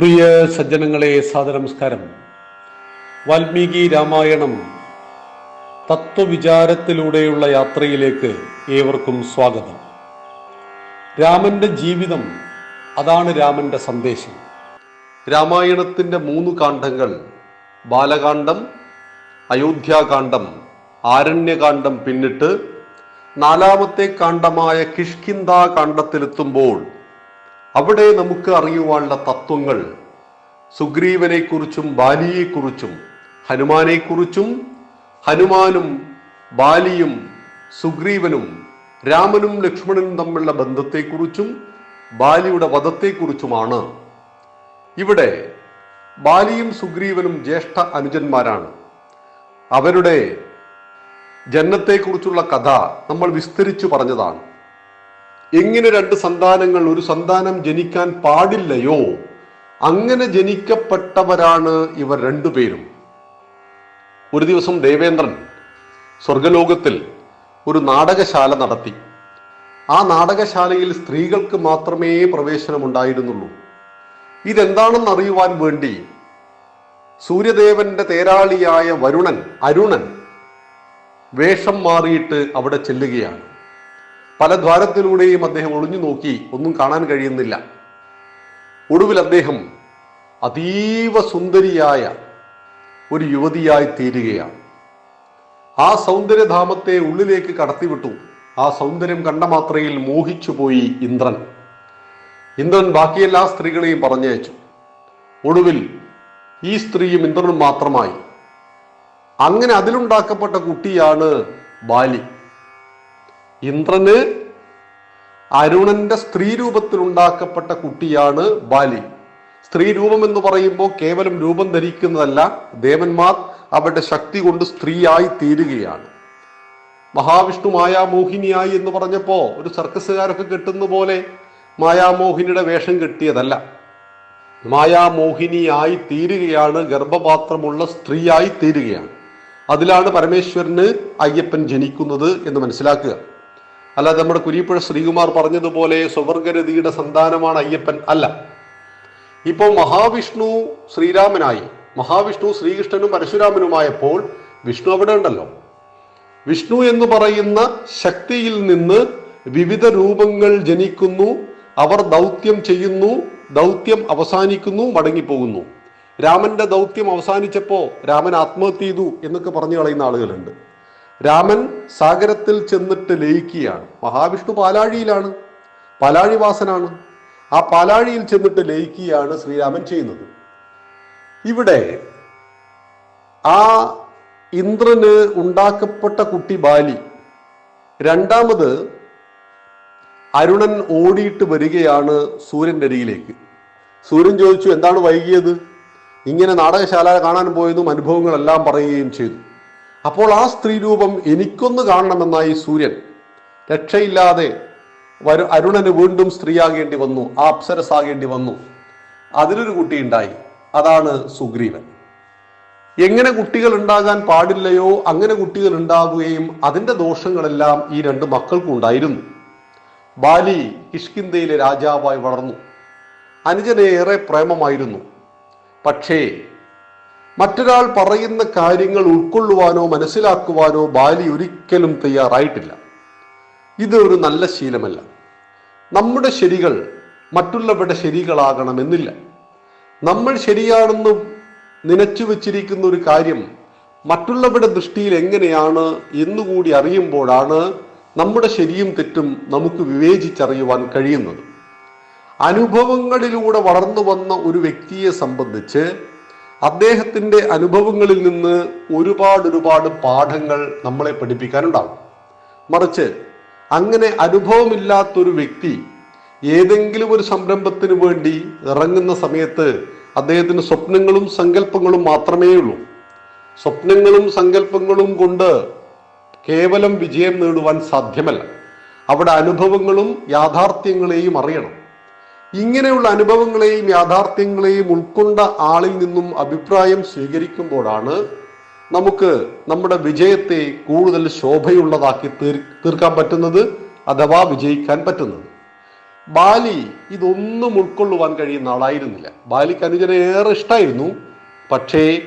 പ്രിയ സജ്ജനങ്ങളെ സാദനമസ്കാരം വാൽമീകി രാമായണം തത്വവിചാരത്തിലൂടെയുള്ള യാത്രയിലേക്ക് ഏവർക്കും സ്വാഗതം. രാമന്റെ ജീവിതം അതാണ് രാമന്റെ സന്ദേശം. രാമായണത്തിന്റെ മൂന്ന് കാണ്ഡങ്ങൾ ബാലകാന്ഡം അയോധ്യാകാന്ഡം ആരണ്യകാന്ഡം പിന്നിട്ട് നാലാമത്തെ കാണ്ഡമായ കിഷ്കിന്ദാ കാണ്ഡത്തിലെത്തുമ്പോൾ അവിടെ നമുക്ക് അറിയുവാനുള്ള തത്വങ്ങൾ സുഗ്രീവനെക്കുറിച്ചും ബാലിയെക്കുറിച്ചും ഹനുമാനെക്കുറിച്ചും ഹനുമാനും ബാലിയും സുഗ്രീവനും രാമനും ലക്ഷ്മണനും തമ്മിലുള്ള ബന്ധത്തെക്കുറിച്ചും ബാലിയുടെ വധത്തെക്കുറിച്ചുമാണ്. ഇവിടെ ബാലിയും സുഗ്രീവനും ജ്യേഷ്ഠ അനുജന്മാരാണ്. അവരുടെ ജന്മത്തെക്കുറിച്ചുള്ള കഥ നമ്മൾ വിസ്തരിച്ചു പറഞ്ഞതാണ്. എങ്ങനെ രണ്ട് സന്താനങ്ങൾ ഒരു സന്താനം ജനിക്കാൻ പാടില്ലയോ അങ്ങനെ ജനിക്കപ്പെട്ടവരാണ് ഇവർ രണ്ടുപേരും. ഒരു ദിവസം ദേവേന്ദ്രൻ സ്വർഗലോകത്തിൽ ഒരു നാടകശാല നടത്തി. ആ നാടകശാലയിൽ സ്ത്രീകൾക്ക് മാത്രമേ പ്രവേശനമുണ്ടായിരുന്നുള്ളൂ. ഇതെന്താണെന്ന് അറിയുവാൻ വേണ്ടി സൂര്യദേവന്റെ തേരാളിയായ വരുണൻ അരുണൻ വേഷം മാറിയിട്ട് അവിടെ ചെല്ലുകയാണ്. പല ദ്വാരത്തിലൂടെയും അദ്ദേഹം ഒളിഞ്ഞു നോക്കി ഒന്നും കാണാൻ കഴിയുന്നില്ല. ഒടുവിൽ അദ്ദേഹം അതീവ സുന്ദരിയായ ഒരു യുവതിയായി തീരുകയാണ്. ആ സൗന്ദര്യധാമത്തെ ഉള്ളിലേക്ക് കടത്തിവിട്ടു. ആ സൗന്ദര്യം കണ്ട മാത്രയിൽ മോഹിച്ചുപോയി ഇന്ദ്രൻ. ഇന്ദ്രൻ ബാക്കിയെല്ലാ സ്ത്രീകളെയും പറഞ്ഞയച്ചു. ഒടുവിൽ ഈ സ്ത്രീയും ഇന്ദ്രനും മാത്രമായി. അങ്ങനെ അതിലുണ്ടാക്കപ്പെട്ട കുട്ടിയാണ് ബാലി. ഇന്ദ്രന് അരുണന്റെ സ്ത്രീ രൂപത്തിൽ ഉണ്ടാക്കപ്പെട്ട കുട്ടിയാണ് ബാലി. സ്ത്രീ രൂപം എന്ന് പറയുമ്പോൾ കേവലം രൂപം ധരിക്കുന്നതല്ല ദേവന്മാർ അവരുടെ ശക്തി കൊണ്ട് സ്ത്രീയായി തീരുകയാണ്. മഹാവിഷ്ണു മായാമോഹിനിയായി എന്ന് പറഞ്ഞപ്പോ ഒരു സർക്കസുകാരൊക്കെ കെട്ടുന്ന പോലെ മായാമോഹിനിയുടെ വേഷം കെട്ടിയതല്ല. മായാമോഹിനിയായി തീരുകയാണ് ഗർഭപാത്രമുള്ള സ്ത്രീയായി തീരുകയാണ്. അതിലാണ് പരമേശ്വരന് അയ്യപ്പൻ ജനിക്കുന്നത് എന്ന് മനസ്സിലാക്കുക. അല്ലാതെ നമ്മുടെ കുരിപ്പുഴ ശ്രീകുമാർ പറഞ്ഞതുപോലെ സ്വവർഗരതിയുടെ സന്താനമാണ് അയ്യപ്പൻ അല്ല. ഇപ്പോൾ മഹാവിഷ്ണു ശ്രീരാമനായി മഹാവിഷ്ണു ശ്രീകൃഷ്ണനും പരശുരാമനുമായപ്പോൾ വിഷ്ണു അവിടെ ഉണ്ടല്ലോ. വിഷ്ണു എന്ന് പറയുന്ന ശക്തിയിൽ നിന്ന് വിവിധ രൂപങ്ങൾ ജനിക്കുന്നു അവർ ദൗത്യം ചെയ്യുന്നു ദൗത്യം അവസാനിക്കുന്നു മടങ്ങിപ്പോകുന്നു. രാമന്റെ ദൗത്യം അവസാനിച്ചപ്പോ രാമൻ ആത്മഹത്യ ചെയ്തു എന്നൊക്കെ പറഞ്ഞു കളയുന്ന ആളുകളുണ്ട്. രാമൻ സാഗരത്തിൽ ചെന്നിട്ട് ലയിക്കുകയാണ്. മഹാവിഷ്ണു പാലാഴിയിലാണ്. പാലാഴിവാസനാണ്. ആ പാലാഴിയിൽ ചെന്നിട്ട് ലയിക്കുകയാണ് ശ്രീരാമൻ ചെയ്യുന്നത്. ഇവിടെ ആ ഇന്ദ്രന് ഉണ്ടാക്കപ്പെട്ട കുട്ടി ബാലി രണ്ടാമത് അരുണൻ ഓടിയിട്ട് വരികയാണ് സൂര്യന്റെ അരികിലേക്ക്. സൂര്യൻ ചോദിച്ചു എന്താണ് വൈകിയത്? ഇങ്ങനെ നാടകശാല കാണാൻ പോയതും അനുഭവങ്ങളെല്ലാം പറയുകയും ചെയ്തു. അപ്പോൾ ആ സ്ത്രീ രൂപം എനിക്കൊന്ന് കാണണമെന്നായി സൂര്യൻ. രക്ഷയില്ലാതെ വരു അരുണന് വീണ്ടും സ്ത്രീയാകേണ്ടി വന്നു ആ അപ്സരസാകേണ്ടി വന്നു. അതിലൊരു കുട്ടി ഉണ്ടായി അതാണ് സുഗ്രീവൻ. എങ്ങനെ കുട്ടികൾ ഉണ്ടാകാൻ പാടില്ലയോ അങ്ങനെ കുട്ടികൾ ഉണ്ടാകുകയും അതിന്റെ ദോഷങ്ങളെല്ലാം ഈ രണ്ട് മക്കൾക്കും ഉണ്ടായിരുന്നു. ബാലി കിഷ്കിന്തയിലെ രാജാവായി വളർന്നു. അനുജനെ ഏറെ പ്രേമമായിരുന്നു. പക്ഷേ മറ്റൊരാൾ പറയുന്ന കാര്യങ്ങൾ ഉൾക്കൊള്ളുവാനോ മനസ്സിലാക്കുവാനോ ബാലി ഒരിക്കലും തയ്യാറായിട്ടില്ല. ഇത് ഒരു നല്ല ശീലമല്ല. നമ്മുടെ ശരികൾ മറ്റുള്ളവരുടെ ശരികളാകണമെന്നില്ല. നമ്മൾ ശരിയാണെന്ന് നനച്ചു വച്ചിരിക്കുന്ന ഒരു കാര്യം മറ്റുള്ളവരുടെ ദൃഷ്ടിയിൽ എങ്ങനെയാണ് എന്നുകൂടി അറിയുമ്പോഴാണ് നമ്മുടെ ശരിയും തെറ്റും നമുക്ക് വിവേചിച്ചറിയുവാൻ കഴിയുന്നത്. അനുഭവങ്ങളിലൂടെ വളർന്നു വന്ന ഒരു വ്യക്തിയെ സംബന്ധിച്ച് അദ്ദേഹത്തിന്റെ അനുഭവങ്ങളിൽ നിന്ന് ഒരുപാട് ഒരുപാട് പാഠങ്ങൾ നമ്മളെ പഠിപ്പിക്കാനുണ്ടാവും. മറിച്ച് അങ്ങനെ അനുഭവമില്ലാത്തൊരു വ്യക്തി ഏതെങ്കിലും ഒരു സംരംഭത്തിന് വേണ്ടി ഇറങ്ങുന്ന സമയത്ത് അദ്ദേഹത്തിന് സ്വപ്നങ്ങളും സങ്കല്പങ്ങളും മാത്രമേ ഉള്ളൂ സ്വപ്നങ്ങളും സങ്കല്പങ്ങളും കൊണ്ട് കേവലം വിജയം നേടുവാൻ സാധ്യമല്ല. അവിടെ അനുഭവങ്ങളും യാഥാർത്ഥ്യങ്ങളെയും അറിയണം. ഇങ്ങനെയുള്ള അനുഭവങ്ങളെയും യാഥാർത്ഥ്യങ്ങളെയും ഉൾക്കൊണ്ട ആളിൽ നിന്നും അഭിപ്രായം സ്വീകരിക്കുമ്പോഴാണ് നമുക്ക് നമ്മുടെ വിജയത്തെ കൂടുതൽ ശോഭയുള്ളതാക്കി തീർ തീർക്കാൻ പറ്റുന്നത് അഥവാ വിജയിക്കാൻ പറ്റുന്നത്. ബാലി ഇതൊന്നും ഉൾക്കൊള്ളുവാൻ കഴിയുന്ന ആളായിരുന്നില്ല. ബാലിക്ക് അനുജനെ ഏറെ ഇഷ്ടമായിരുന്നു പക്ഷേ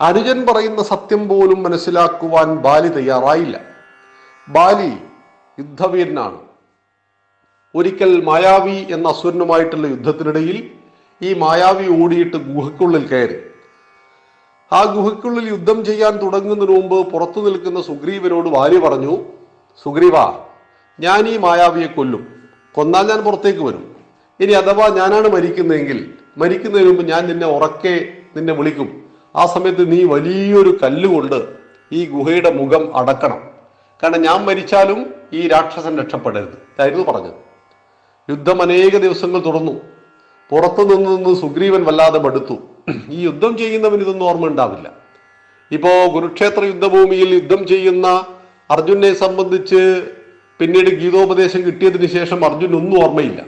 അനുജൻ പറയുന്ന സത്യം പോലും മനസ്സിലാക്കുവാൻ ബാലി തയ്യാറായില്ല. ബാലി യുദ്ധവീരനാണ്. ഒരിക്കൽ മായാവി എന്ന അസുരനുമായിട്ടുള്ള യുദ്ധത്തിനിടയിൽ ഈ മായാവി ഓടിയിട്ട് ഗുഹയ്ക്കുള്ളിൽ കയറി. ആ ഗുഹയ്ക്കുള്ളിൽ യുദ്ധം ചെയ്യാൻ തുടങ്ങുന്നതിന് മുമ്പ് പുറത്തു നിൽക്കുന്ന സുഗ്രീവനോട് വാരി പറഞ്ഞു സുഗ്രീവ ഞാൻ ഈ മായാവിയെ കൊല്ലും. കൊന്നാൽ ഞാൻ പുറത്തേക്ക് വരും. ഇനി അഥവാ ഞാനാണ് മരിക്കുന്നതെങ്കിൽ മരിക്കുന്നതിന് മുമ്പ് ഞാൻ നിന്നെ ഉറക്കെ നിന്നെ വിളിക്കും. ആ സമയത്ത് നീ വലിയൊരു കല്ലുകൊണ്ട് ഈ ഗുഹയുടെ മുഖം അടക്കണം. കാരണം ഞാൻ മരിച്ചാലും ഈ രാക്ഷസൻ രക്ഷപ്പെടരുത് ഇതായിരുന്നു പറഞ്ഞത്. യുദ്ധം അനേക ദിവസങ്ങൾ തുടർന്നു. പുറത്തു നിന്ന് നിന്ന് സുഗ്രീവൻ വല്ലാതെ മടുത്തു. ഈ യുദ്ധം ചെയ്യുന്നവൻ ഇതൊന്നും ഓർമ്മ ഉണ്ടാവില്ല. ഇപ്പോ കുരുക്ഷേത്ര യുദ്ധഭൂമിയിൽ യുദ്ധം ചെയ്യുന്ന അർജുനെ സംബന്ധിച്ച് പിന്നീട് ഗീതോപദേശം കിട്ടിയതിന് ശേഷം അർജുൻ ഒന്നും ഓർമ്മയില്ല.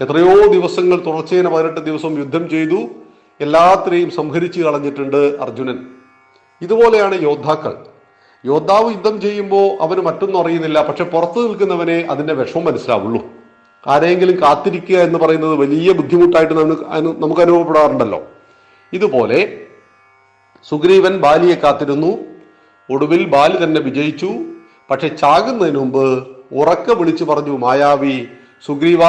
എത്രയോ ദിവസങ്ങൾ തുടർച്ചേന പതിനെട്ട് ദിവസം യുദ്ധം ചെയ്തു. എല്ലാത്തിനെയും സംഹരിച്ചു കളഞ്ഞിട്ടുണ്ട് അർജുനൻ. ഇതുപോലെയാണ് യോദ്ധാക്കൾ. യോദ്ധാവ് യുദ്ധം ചെയ്യുമ്പോൾ അവന് മറ്റൊന്നും അറിയുന്നില്ല. പക്ഷെ പുറത്തു നിൽക്കുന്നവനെ അതിന്റെ വിഷമം മനസ്സിലാവുള്ളൂ. ആരെങ്കിലും കാത്തിരിക്കുക എന്ന് പറയുന്നത് വലിയ ബുദ്ധിമുട്ടായിട്ട് നമുക്ക് അനുഭവപ്പെടാറുണ്ടല്ലോ. ഇതുപോലെ സുഗ്രീവൻ ബാലിയെ കാത്തിരുന്നു. ഒടുവിൽ ബാലി തന്നെ വിജയിച്ചു. പക്ഷെ ചാകുന്നതിന് മുമ്പ് ഉറക്ക വിളിച്ചു പറഞ്ഞു മായാവി സുഗ്രീവ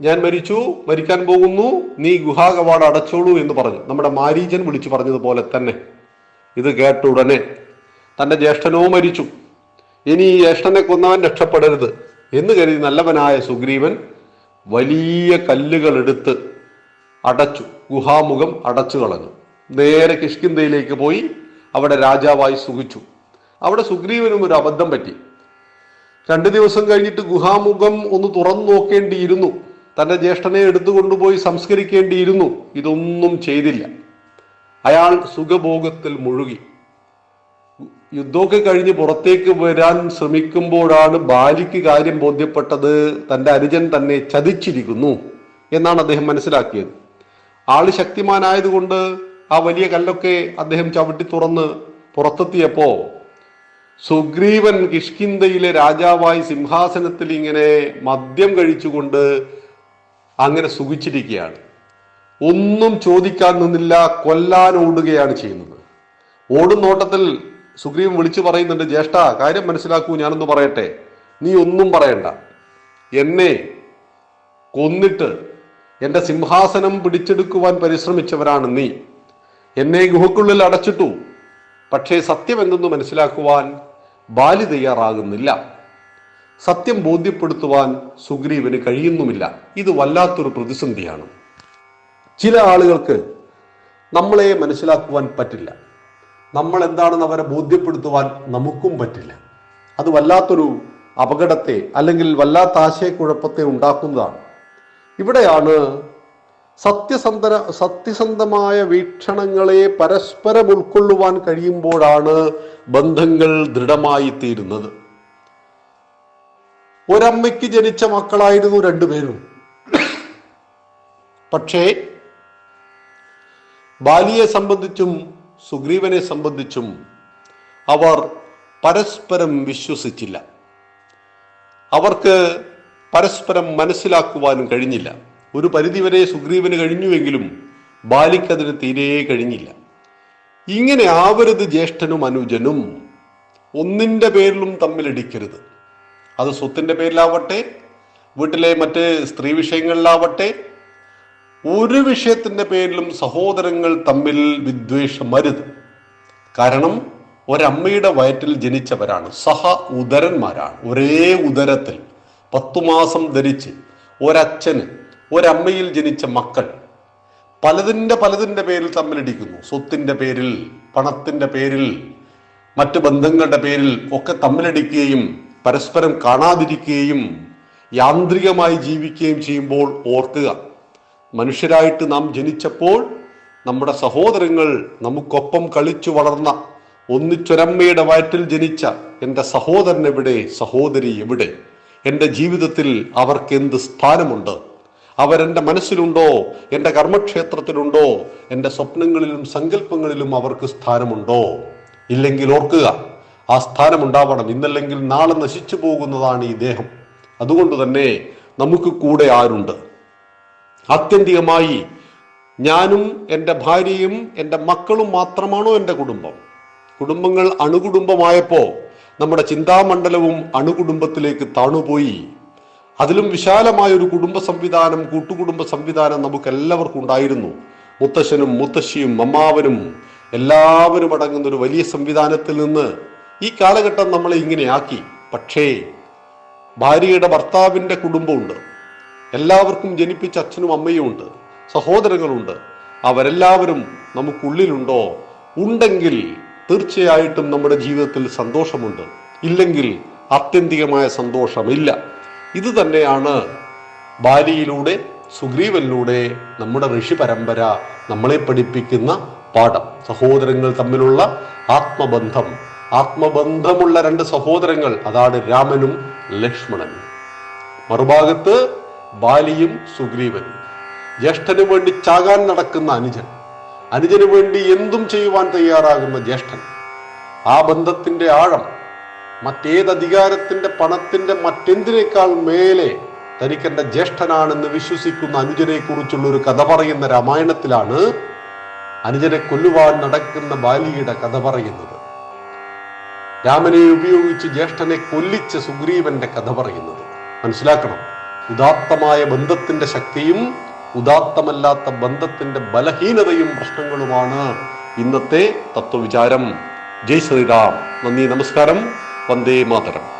ഞാൻ മരിച്ചു മരിക്കാൻ പോകുന്നു നീ ഗുഹാകവാട് അടച്ചോളൂ എന്ന് പറഞ്ഞു. നമ്മുടെ മാരീചൻ വിളിച്ചു പറഞ്ഞതുപോലെ തന്നെ. ഇത് കേട്ട ഉടനെ തന്റെ ജ്യേഷ്ഠനോ മരിച്ചു. ഇനി ഈ ജ്യേഷ്ഠനെ കൊന്നവൻ രക്ഷപ്പെടരുത്. എന്ന് കരുതി നല്ലവനായ സുഗ്രീവൻ വലിയ കല്ലുകൾ എടുത്ത് അടച്ചു ഗുഹാമുഖം അടച്ചു കളഞ്ഞു. നേരെ കിഷ്കിന്തയിലേക്ക് പോയി അവിടെ രാജാവായി സുഖിച്ചു. അവിടെ സുഗ്രീവനും ഒരു അബദ്ധം പറ്റി. രണ്ടു ദിവസം കഴിഞ്ഞിട്ട് ഗുഹാമുഖം ഒന്ന് തുറന്നു നോക്കേണ്ടിയിരുന്നു. തന്റെ ജ്യേഷ്ഠനെ എടുത്തുകൊണ്ടുപോയി സംസ്കരിക്കേണ്ടിയിരുന്നു. ഇതൊന്നും ചെയ്തില്ല. അയാൾ സുഖഭോഗത്തിൽ മുഴുകി. യുദ്ധമൊക്കെ കഴിഞ്ഞ് പുറത്തേക്ക് വരാൻ ശ്രമിക്കുമ്പോഴാണ് ബാലിക്ക് കാര്യം ബോധ്യപ്പെട്ടത്. തന്റെ അനുജൻ തന്നെ ചതിച്ചിരിക്കുന്നു എന്നാണ് അദ്ദേഹം മനസ്സിലാക്കിയത്. ആൾ ശക്തിമാനായതുകൊണ്ട് ആ വലിയ കല്ലൊക്കെ അദ്ദേഹം ചവിട്ടി തുറന്ന് പുറത്തെത്തിയപ്പോ സുഗ്രീവൻ കിഷ്കിന്തയിലെ രാജാവായി സിംഹാസനത്തിൽ ഇങ്ങനെ മദ്യം കഴിച്ചുകൊണ്ട് അങ്ങനെ സുഖിച്ചിരിക്കുകയാണ്. ഒന്നും ചോദിക്കാൻ നിന്നില്ല കൊല്ലാൻ ഓടുകയാണ് ചെയ്യുന്നത്. ഓടുന്നോട്ടത്തിൽ സുഗ്രീവൻ വിളിച്ചു പറയുന്നുണ്ട് ജ്യേഷ്ഠ കാര്യം മനസ്സിലാക്കൂ ഞാനൊന്ന് പറയട്ടെ. നീ ഒന്നും പറയണ്ട. എന്നെ കൊന്നിട്ട് എന്റെ സിംഹാസനം പിടിച്ചെടുക്കുവാൻ പരിശ്രമിച്ചവരാണ് നീ. എന്നെ ഗുഹക്കുള്ളിൽ അടച്ചിട്ടു. പക്ഷേ സത്യം എന്തെന്ന് മനസ്സിലാക്കുവാൻ ബാലി തയ്യാറാകുന്നില്ല. സത്യം ബോധ്യപ്പെടുത്തുവാൻ സുഗ്രീവന് കഴിയുന്നുമില്ല. ഇത് വല്ലാത്തൊരു പ്രതിസന്ധിയാണ്. ചില ആളുകൾക്ക് നമ്മളെ മനസ്സിലാക്കുവാൻ പറ്റില്ല. നമ്മൾ എന്താണെന്ന് അവരെ ബോധ്യപ്പെടുത്തുവാൻ നമുക്കും പറ്റില്ല. അത് വല്ലാത്തൊരു അപകടത്തെ അല്ലെങ്കിൽ വല്ലാത്ത ആശയക്കുഴപ്പത്തെ ഉണ്ടാക്കുന്നതാണ്. ഇവിടെയാണ് സത്യസന്ധ സത്യസന്ധമായ വീക്ഷണങ്ങളെ പരസ്പരം ഉൾക്കൊള്ളുവാൻ കഴിയുമ്പോഴാണ് ബന്ധങ്ങൾ ദൃഢമായി തീരുന്നത് ഒരമ്മയ്ക്ക് ജനിച്ച മക്കളായിരുന്നു രണ്ടുപേരും പക്ഷേ ബാലിയെ സംബന്ധിച്ചും സുഗ്രീവനെ സംബന്ധിച്ചും അവർ പരസ്പരം വിശ്വസിച്ചില്ല. അവർക്ക് പരസ്പരം മനസ്സിലാക്കുവാനും കഴിഞ്ഞില്ല. ഒരു പരിധിവരെ സുഗ്രീവന് കഴിഞ്ഞുവെങ്കിലും ബാലിക്കതിന് തീരെ കഴിഞ്ഞില്ല. ഇങ്ങനെ ആവരുത് ജ്യേഷ്ഠനും അനുജനും ഒന്നിന്റെ പേരിലും തമ്മിലിടിക്കരുത്. അത് സ്വത്തിന്റെ പേരിലാവട്ടെ വീട്ടിലെ മറ്റ് സ്ത്രീ വിഷയങ്ങളിലാവട്ടെ ഒരു വിഷയത്തിന്റെ പേരിലും സഹോദരങ്ങൾ തമ്മിൽ വിദ്വേഷം വരുത് കാരണം ഒരമ്മയുടെ വയറ്റിൽ ജനിച്ചവരാണ്. സഹ ഉദരന്മാരാണ്. ഒരേ ഉദരത്തിൽ പത്തു മാസം ധരിച്ച് ഒരച്ഛന് ഒരമ്മയിൽ ജനിച്ച മക്കൾ പലതിന്റെ പലതിന്റെ പേരിൽ തമ്മിലിടിക്കുന്നു. സ്വത്തിന്റെ പേരിൽ പണത്തിന്റെ പേരിൽ മറ്റു ബന്ധങ്ങളുടെ പേരിൽ ഒക്കെ തമ്മിലടിക്കുകയും പരസ്പരം കാണാതിരിക്കുകയും യാന്ത്രികമായി ജീവിക്കുകയും ചെയ്യുമ്പോൾ ഓർക്കുക മനുഷ്യരായിട്ട് നാം ജനിച്ചപ്പോൾ നമ്മുടെ സഹോദരങ്ങൾ നമുക്കൊപ്പം കളിച്ചു വളർന്ന ഒന്നിച്ചൊരമ്മയുടെ വയറ്റിൽ ജനിച്ച എന്റെ സഹോദരൻ എവിടെ? സഹോദരി എവിടെ? എന്റെ ജീവിതത്തിൽ അവർക്ക് എന്ത് സ്ഥാനമുണ്ട്? അവരെന്റെ മനസ്സിലുണ്ടോ? എന്റെ കർമ്മക്ഷേത്രത്തിലുണ്ടോ? എന്റെ സ്വപ്നങ്ങളിലും സങ്കല്പങ്ങളിലും അവർക്ക് സ്ഥാനമുണ്ടോ? ഇല്ലെങ്കിൽ ഓർക്കുക ആ സ്ഥാനമുണ്ടാവണം. ഇന്നല്ലെങ്കിൽ നാളെ നശിച്ചു പോകുന്നതാണ് ഈ ദേഹം. അതുകൊണ്ട് തന്നെ നമുക്ക് കൂടെ ആരുണ്ട്? ആത്യന്തികമായി ഞാനും എന്റെ ഭാര്യയും എന്റെ മക്കളും മാത്രമാണോ എന്റെ കുടുംബം? കുടുംബങ്ങൾ അണുകുടുംബമായപ്പോൾ നമ്മുടെ ചിന്താമണ്ഡലവും അണുകുടുംബത്തിലേക്ക് താണുപോയി. അതിലും വിശാലമായ ഒരു കുടുംബ സംവിധാനം കൂട്ടുകുടുംബ സംവിധാനം നമുക്ക് എല്ലാവർക്കും ഉണ്ടായിരുന്നു. മുത്തശ്ശനും മുത്തശ്ശിയും അമ്മാവനും എല്ലാവരും അടങ്ങുന്ന ഒരു വലിയ സംവിധാനത്തിൽ നിന്ന് ഈ കാലഘട്ടം നമ്മളെ ഇങ്ങനെയാക്കി പക്ഷേ ഭാര്യയുടെ ഭർത്താവിന്റെ കുടുംബമുണ്ട്. എല്ലാവർക്കും ജനിപ്പിച്ച അച്ഛനും അമ്മയും ഉണ്ട് സഹോദരങ്ങളുണ്ട്. അവരെല്ലാവരും നമുക്കുള്ളിലുണ്ടോ? ഉണ്ടെങ്കിൽ തീർച്ചയായിട്ടും നമ്മുടെ ജീവിതത്തിൽ സന്തോഷമുണ്ട്. ഇല്ലെങ്കിൽ ആത്യന്തികമായ സന്തോഷമില്ല. ഇത് തന്നെയാണ് ഭാര്യയിലൂടെ സുഗ്രീവനിലൂടെ നമ്മുടെ ഋഷി പരമ്പര നമ്മളെ പഠിപ്പിക്കുന്ന പാഠം. സഹോദരങ്ങൾ തമ്മിലുള്ള ആത്മബന്ധം. ആത്മബന്ധമുള്ള രണ്ട് സഹോദരങ്ങൾ അതാണ് രാമനും ലക്ഷ്മണനും. മറുഭാഗത്ത് ബാലിയും സുഗ്രീവനും. ജ്യേഷ്ഠന് വേണ്ടി ചാകാൻ നടക്കുന്ന അനുജൻ അനുജന് വേണ്ടി എന്തും ചെയ്യുവാൻ തയ്യാറാകുന്ന ജ്യേഷ്ഠൻ. ആ ബന്ധത്തിന്റെ ആഴം മറ്റേത് അധികാരത്തിന്റെ പണത്തിന്റെ മറ്റെന്തിനേക്കാൾ മേലെ തനിക്കെന്റെ ജ്യേഷ്ഠനാണെന്ന് വിശ്വസിക്കുന്ന അനുജനെ കുറിച്ചുള്ള ഒരു കഥ പറയുന്ന രാമായണത്തിലാണ് അനുജനെ കൊല്ലുവാൻ നടക്കുന്ന ബാലിയുടെ കഥ പറയുന്നത്. രാമനെ ഉപയോഗിച്ച് ജ്യേഷ്ഠനെ കൊല്ലിച്ച സുഗ്രീവന്റെ കഥ പറയുന്നത്. മനസ്സിലാക്കണം? ഉദാത്തമായ ബന്ധത്തിന്റെ ശക്തിയും ഉദാത്തമല്ലാത്ത ബന്ധത്തിന്റെ ബലഹീനതയും പ്രശ്നങ്ങളുമാണ് ഇന്നത്തെ തത്വവിചാരം. ജയ് ശ്രീറാം നന്ദി നമസ്കാരം. വന്ദേ മാതരം.